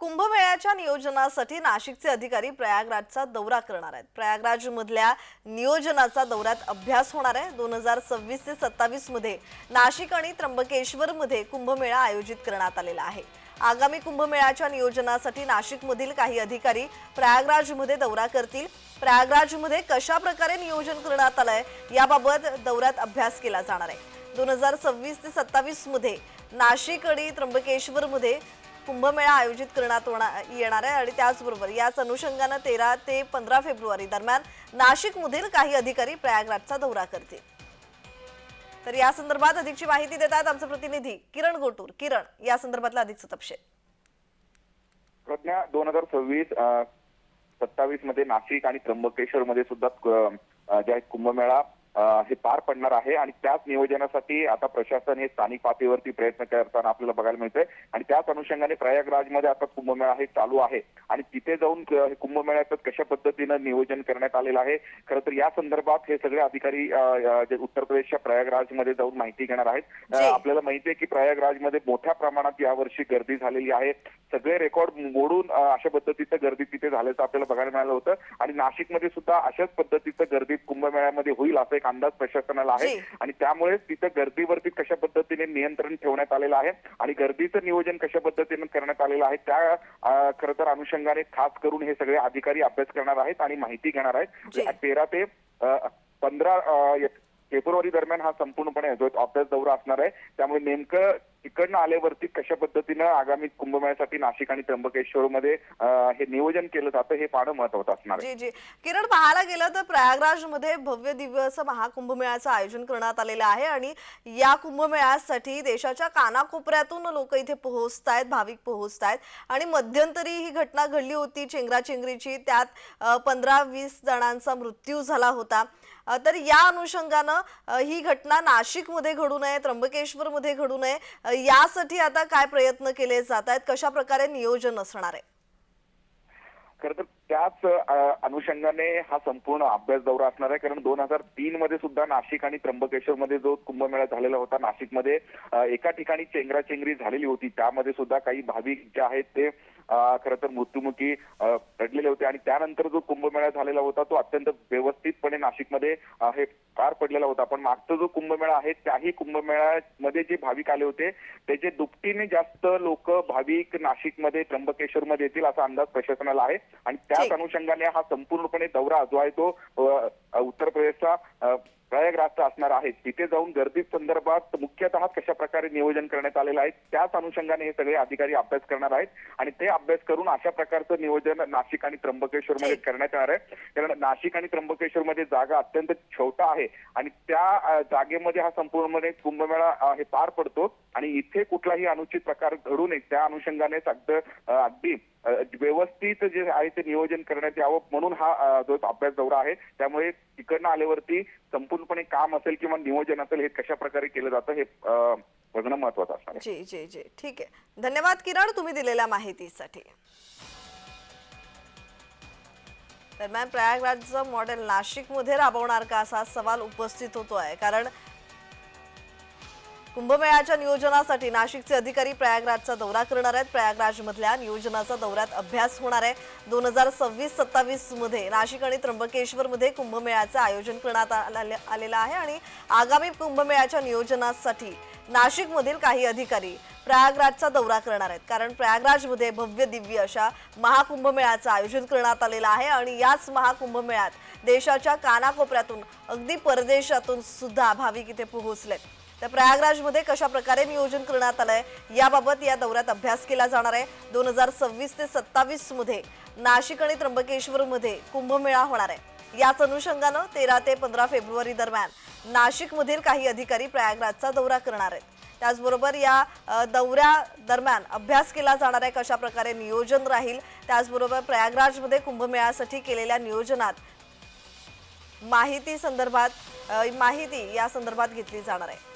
कुंभमेळ्याच्या नियोजनासाठी नाशिकचे अधिकारी प्रयागराजचा दौरा करणार आहेत. प्रयागराज मधल्या नियोजनाचा दौऱ्यात अभ्यास होणार आहे. दोन हजार सव्वीस ते सत्तावीसमध्ये नाशिक आणि त्र्यंबकेश्वर मध्ये कुंभमेळा आयोजित करण्यात आलेला आहे. आगामी कुंभमेळ्याच्या नियोजनासाठी नाशिकमधील काही अधिकारी प्रयागराजमध्ये दौरा करतील. प्रयागराजमध्ये कशा प्रकारे नियोजन करण्यात आलंय याबाबत दौऱ्यात अभ्यास केला जाणार आहे. दोन हजार सव्वीस ते सत्तावीसमध्ये नाशिक आणि त्र्यंबकेश्वरमध्ये कुंभमेळा आयोजित करण्यात होणार- येणार आहे आणि त्याचबरोबर याच अनुषंगानं तेरा ते पंधरा फेब्रुवारी दरम्यान नाशिकमधील काही अधिकारी प्रयागराजचा दौरा करतील. तर या संदर्भात अधिकची माहिती देत आहेत आमचे प्रतिनिधी किरण गोटूर. किरण या संदर्भातला अधिकचा तपशील. प्रज्ञा दोन हजार सव्वीस सत्तावीसमध्ये नाशिक आणि त्र्यंबकेश्वर मध्ये सुद्धा जे आहे कुंभमेळा हे पार पडणार आहे आणि त्याच नियोजनासाठी आता प्रशासन हे स्थानिक पातळीवरती प्रयत्न करताना आपल्याला बघायला मिळतंय. आणि त्याच अनुषंगाने प्रयागराजमध्ये आता कुंभमेळा हे चालू आहे. आणि तिथे जाऊन हे कुंभमेळ्याचं कशा पद्धतीनं नियोजन करण्यात आलेलं आहे खरं तर या संदर्भात हे सगळे अधिकारी उत्तर प्रदेशच्या प्रयागराजमध्ये जाऊन माहिती घेणार आहेत. आपल्याला माहिती आहे की प्रयागराजमध्ये मोठ्या प्रमाणात यावर्षी गर्दी झालेली आहे. सगळे रेकॉर्ड मोडून अशा पद्धतीचं गर्दी तिथे झाल्याचं आपल्याला बघायला मिळालं होतं. आणि नाशिकमध्ये सुद्धा अशाच पद्धतीचं गर्दीत कुंभमेळ्यामध्ये होईल असा एक अंदाज प्रशासनाला आहे. आणि त्यामुळे तिथं गर्दीवरती कशा पद्धतीने नियंत्रण ठेवण्यात आलेलं आहे आणि गर्दीचं नियोजन कशा पद्धतीने करण्यात आलेलं आहे त्या खरं तर अनुषंगाने खास करून हे सगळे अधिकारी अभ्यास करणार आहेत आणि माहिती घेणार. आहेत तेरा ते पंधरा फेब्रुवारी दरम्यान हा संपूर्णपणे जो अभ्यास दौरा असणार आहे त्यामुळे नेमकं तिकडनं आल्यावरती कशा पद्धतीनं आगामी कुंभमेळ्यासाठी नाशिक आणि त्र्यंबकेश्वरमध्ये मध्ये हे नियोजन केलं जातं हे फार महत्वाचं असणार जी जी. किरण पाहायला गेलं तर प्रयागराजमध्ये भव्य दिव्य असं महाकुंभमेळ्याचं आयोजन करण्यात आलेलं आहे आणि या कुंभमेळ्यासाठी देशाच्या कानाकोपऱ्यातून लोक इथे पोहोचत आहेत भाविक पोहोचत आहेत आणि मध्यंतरी ही घटना घडली होती चेंगराचेंगरीची. त्यात पंधरा वीस जणांचा मृत्यू झाला होता. तर या अनुषंगानं ही घटना नाशिकमध्ये घडू नये त्र्यंबकेश्वरमध्ये घडू नये यासाठी आता काय प्रयत्न केले जात आहेत कशा प्रकारे नियोजन असणार आहे? खरं तर त्याच अनुषंगाने हा संपूर्ण अभ्यास दौरा असणार आहे. कारण दोन हजार तीन मध्ये सुद्धा नाशिक आणि त्र्यंबकेश्वर मध्ये जो कुंभमेळा झालेला होता नाशिकमध्ये एका ठिकाणी चेंगराचेंगरी झालेली होती. त्यामध्ये सुद्धा काही भाविक जे आहेत ते खरं तर मृत्युमुखी पडलेले होते. आणि त्यानंतर जो कुंभमेळा झालेला होता तो अत्यंत व्यवस्थितपणे नाशिकमध्ये हे पार पडलेला होता. पण मागचा जो कुंभमेळा आहे त्याही कुंभमेळ्यामध्ये जे भाविक आले होते त्याचे दुपटीने जास्त लोक भाविक नाशिकमध्ये त्र्यंबकेश्वरमध्ये येतील असा अंदाज प्रशासनाला आहे. आणि त्याच. अनुषंगाने हा संपूर्णपणे दौरा जो आहे तो उत्तर प्रदेशचा प्रयागराजचा असणार आहे तिथे जाऊन गर्दी संदर्भात मुख्यतः कशा प्रकारे नियोजन करण्यात आलेलं आहे त्याच अनुषंगाने हे सगळे अधिकारी अभ्यास करणार आहेत आणि ते अभ्यास करून अशा प्रकारचं नियोजन नाशिक आणि त्र्यंबकेश्वर मध्ये. करण्यात येणार आहे कारण नाशिक आणि त्र्यंबकेश्वर मध्ये जागा अत्यंत छोटा आहे आणि त्या जागेमध्ये हा संपूर्णपणे कुंभमेळा हे पार पडतो आणि इथे कुठलाही अनुचित प्रकार घडू नये त्या अनुषंगाने अगदी व्यवस्थित जे आहे ते नियोजन करण्यात यावं म्हणून हा जो अभ्यास दौरा आहे त्यामुळे तिकडनं आल्यावरती संपूर्णपणे काम असेल किंवा नियोजन असेल हे कशा प्रकारे केलं जातं हे बघणं महत्वाचं असणार जी जी जी. ठीक आहे. धन्यवाद किरण तुम्ही दिलेल्या माहितीसाठी. दरम्यान प्रयागराजचं मॉडेल नाशिकमध्ये राबवणार का असा सवाल उपस्थित होतो आहे कारण कुंभमेळ्याच्या नियोजनासाठी नाशिकचे अधिकारी प्रयागराजचा दौरा करणार आहेत. प्रयागराजमधल्या नियोजनाचा दौऱ्यात अभ्यास होणार आहे. दोन हजार सव्वीस सत्तावीसमध्ये नाशिक आणि त्र्यंबकेश्वरमध्ये कुंभमेळ्याचं आयोजन करण्यात आलेलं आहे आणि आगामी कुंभमेळ्याच्या नियोजनासाठी नाशिकमधील काही अधिकारी प्रयागराजचा दौरा करणार आहेत. कारण प्रयागराजमध्ये भव्य दिव्य अशा महाकुंभमेळ्याचं आयोजन करण्यात आलेलं आहे आणि याच महाकुंभमेळ्यात देशाच्या कानाकोपऱ्यातून अगदी परदेशातून सुद्धा भाविक इथे पोहोचलेत. तर प्रयागराजमध्ये कशा प्रकारे नियोजन करण्यात आलंय याबाबत या दौऱ्यात अभ्यास केला जाणार आहे. दोन हजार सव्वीस ते सत्तावीसमध्ये नाशिक आणि त्र्यंबकेश्वर मध्ये कुंभमेळा होणार आहे. याच अनुषंगानं तेरा ते पंधरा फेब्रुवारी दरम्यान नाशिकमधील काही अधिकारी प्रयागराजचा दौरा करणार आहेत. त्याचबरोबर या दौऱ्या दरम्यान अभ्यास केला जाणार आहे कशा प्रकारे नियोजन राहील. त्याचबरोबर प्रयागराजमध्ये कुंभमेळ्यासाठी केलेल्या नियोजनात माहिती संदर्भात माहिती या संदर्भात घेतली जाणार आहे.